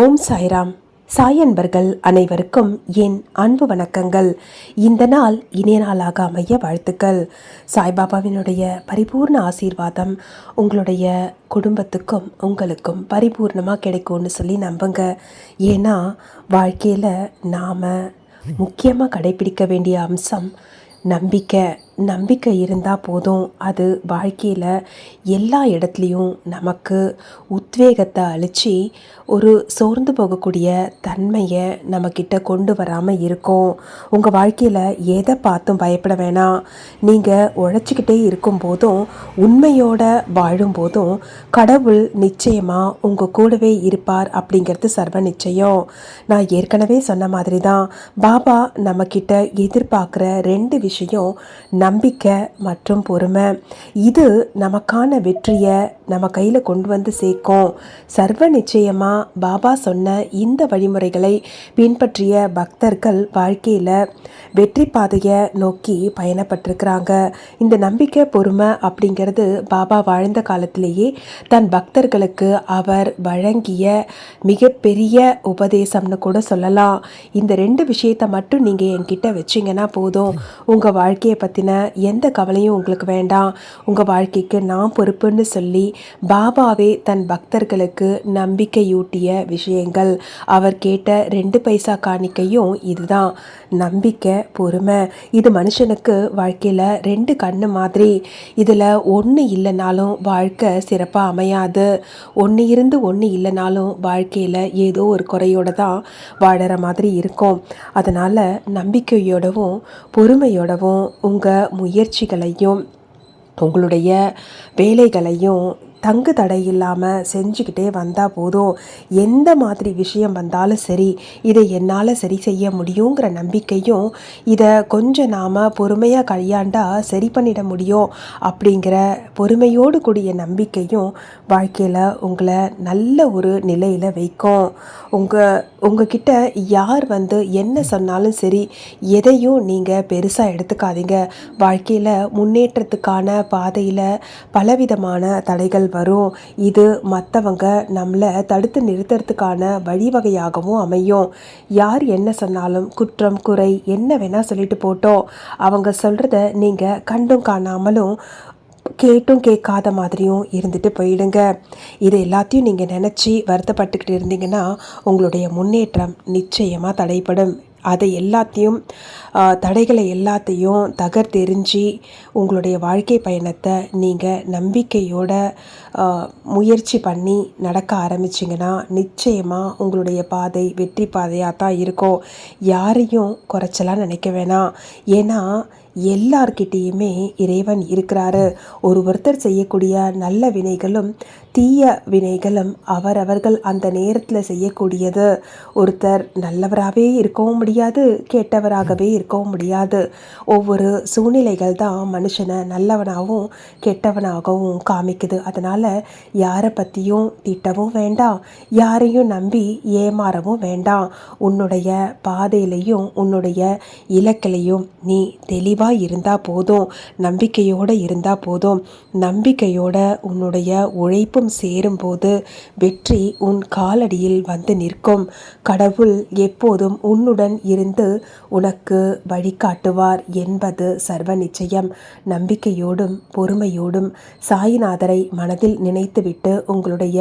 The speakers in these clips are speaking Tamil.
ஓம் சாய்ராம். சாய் அன்பர்கள் அனைவருக்கும் என் அன்பு வணக்கங்கள். இந்த நாள் இணைய நாளாக அமைய வாழ்த்துக்கள். சாய்பாபாவினுடைய பரிபூர்ண ஆசீர்வாதம் உங்களுடைய குடும்பத்துக்கும் உங்களுக்கும் பரிபூர்ணமாக கிடைக்கும்னு சொல்லி நம்புங்க. ஏன்னா வாழ்க்கையில் நாம் முக்கியமாக கடைபிடிக்க வேண்டிய அம்சம் நம்பிக்கை. நம்பிக்கை இருந்தால் போதும். அது வாழ்க்கையில் எல்லா இடத்துலையும் நமக்கு உத்வேகத்தை அளித்து ஒரு சோர்ந்து போகக்கூடிய தன்மையை நம்மக்கிட்ட கொண்டு வராமல் இருக்கும். உங்கள் வாழ்க்கையில் எதை பார்த்தும் பயப்பட வேணாம். நீங்கள் உழைச்சிக்கிட்டே இருக்கும் போதும் உண்மையோட வாழும்போதும் கடவுள் நிச்சயமாக உங்கள் கூடவே இருப்பார் அப்படிங்கிறது சர்வ நிச்சயம். நான் ஏற்கனவே சொன்ன மாதிரி தான் பாபா நம்மக்கிட்ட எதிர்பார்க்குற ரெண்டு விஷயம் நம்பிக்கை மற்றும் பொறுமை. இது நமக்கான வெற்றியை நம்ம கையில் கொண்டு வந்து சேர்க்கும். சர்வ நிச்சயமாக பாபா சொன்ன இந்த வழிமுறைகளை பின்பற்றிய பக்தர்கள் வாழ்க்கையில் வெற்றி பாதையை நோக்கி பயணப்பட்டிருக்கிறாங்க. இந்த நம்பிக்கை பொறுமை அப்படிங்கிறது பாபா வாழ்ந்த காலத்திலேயே தன் பக்தர்களுக்கு அவர் வழங்கிய மிகப்பெரிய உபதேசம்னு கூட சொல்லலாம். இந்த ரெண்டு விஷயத்தை மட்டும் நீங்கள் என்கிட்ட வச்சிங்கன்னா போதும். உங்கள் வாழ்க்கையை பற்றின எந்த கவலையும் உங்களுக்கு வேண்டாம். உங்கள் வாழ்க்கைக்கு நான் பொறுப்புன்னு சொல்லி பாபாவே தன் பக்தர்களுக்கு நம்பிக்கையூட்டிய விஷயங்கள். அவர் கேட்ட ரெண்டு பைசா காணிக்கையும் இதுதான். நம்பிக்கை பொறுமை. இது மனுஷனுக்கு வாழ்க்கையில் ரெண்டு கண்ணு மாதிரி. இதில் ஒன்று இல்லைனாலும் வாழ்க்கை சிறப்பாக அமையாது. ஒன்று இருந்து ஒன்று இல்லைனாலும் வாழ்க்கையில் ஏதோ ஒரு குறையோட தான் வாழற மாதிரி இருக்கும். அதனால் நம்பிக்கையோடவும் பொறுமையோடவும் உங்கள் முயற்சிகளையும் உங்களுடைய வேலைகளையும் தங்கு தடை இல்லாமல் செஞ்சுக்கிட்டே வந்தால் போதும். எந்த மாதிரி விஷயம் வந்தாலும் சரி இதை என்னால் சரி செய்ய முடியுங்கிற நம்பிக்கையும் இதை கொஞ்சம் நாம் பொறுமையாக கையாண்டா சரி பண்ணிட முடியும் அப்படிங்கிற பொறுமையோடு கூடிய நம்பிக்கையும் வாழ்க்கையில் உங்களை நல்ல ஒரு நிலையில் வைக்கும். உங்கள் உங்ககிட்ட யார் வந்து என்ன சொன்னாலும் சரி எதையும் நீங்கள் பெருசாக எடுத்துக்காதீங்க. வாழ்க்கையில் முன்னேற்றத்துக்கான பாதையில் பலவிதமான தடைகள் வரும். இது மற்றவங்க நம்மளை தடுத்து நிறுத்துறதுக்கான வழிவகையாகவும் அமையும். யார் என்ன சொன்னாலும் குற்றம் குறை என்ன வேணால் சொல்லிட்டு போட்டோம். அவங்க சொல்கிறத நீங்கள் கண்டும் காணாமலும் கேட்டும் கேட்காத மாதிரியும் இருந்துட்டு போயிடுங்க. இது எல்லாத்தையும் நீங்கள் நினச்சி வருத்தப்பட்டுக்கிட்டு இருந்தீங்கன்னா உங்களுடைய முன்னேற்றம் நிச்சயமாக தடைப்படும் அதை எல்லாத்தையும் தடைகளை எல்லாத்தையும் தகர்த்தெறிஞ்சு உங்களுடைய வாழ்க்கை பயணத்தை நீங்கள் நம்பிக்கையோட முயற்சி பண்ணி நடக்க ஆரம்பிச்சிங்கன்னா நிச்சயமாக உங்களுடைய பாதை வெற்றி பாதையாக தான் இருக்கும். யாரையும் குறைச்சலாம் நினைக்க வேணாம். ஏன்னா எல்லார்கிட்டேயுமே இறைவன் இருக்கிறாரு. ஒரு ஒருத்தர் செய்யக்கூடிய நல்ல வினைகளும் தீய வினைகளும் அவரவர்கள் அந்த நேரத்தில் செய்யக்கூடியது. ஒருத்தர் நல்லவராகவே இருக்கவும் முடியாது கெட்டவராகவே இருக்கவும் முடியாது. ஒவ்வொரு சூழ்நிலைகள் தான் மனுஷனை நல்லவனாகவும் கெட்டவனாகவும் காமிக்குது. அதனால் யாரை பற்றியும் திட்டவும் வேண்டாம் யாரையும் நம்பி ஏமாறவும் வேண்டாம். உன்னுடைய பாதையிலையும் உன்னுடைய இலக்கிலையும் நீ தெளிவாக தெளிவாக இருந்தால் போதும் நம்பிக்கையோடு இருந்தால் போதும். நம்பிக்கையோட உன்னுடைய உழைப்பும் சேரும்போது வெற்றி உன் காலடியில் வந்து நிற்கும். கடவுள் எப்போதும் உன்னுடன் இருந்து உனக்கு வழிகாட்டுவார் என்பது சர்வ நிச்சயம். நம்பிக்கையோடும் பொறுமையோடும் சாய்நாதரை மனதில் நினைத்துவிட்டு உங்களுடைய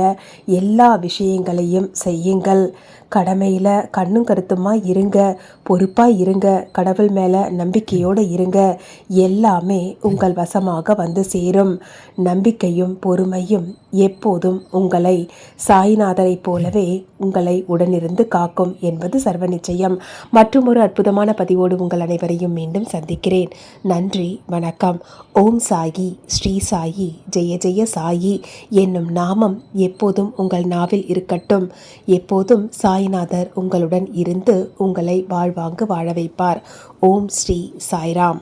எல்லா விஷயங்களையும் செய்யுங்கள். கடமையில் கண்ணும் கருத்துமா இருங்க பொறுப்பாக இருங்க கடவுள் மேலே நம்பிக்கையோடு இருங்க. எல்லாமே உங்கள் வசமாக வந்து சேரும். நம்பிக்கையும் பொறுமையும் எப்போதும் உங்களை சாய்நாதரை போலவே உங்களை உடனிருந்து காக்கும் என்பது சர்வ நிச்சயம் மற்றும் ஒரு அற்புதமான பதிவோடு உங்கள் அனைவரையும் மீண்டும் சந்திக்கிறேன். நன்றி வணக்கம். ஓம் சாயி ஸ்ரீ சாயி ஜெய ஜெய சாயி என்னும் நாமம் எப்போதும் உங்கள் நாவில் இருக்கட்டும். எப்போதும் சாய்நாதர் உங்களுடன் இருந்து உங்களை வாழ்வாங்கு வாழ வைப்பார். ஓம் ஸ்ரீ சாய்ராம்.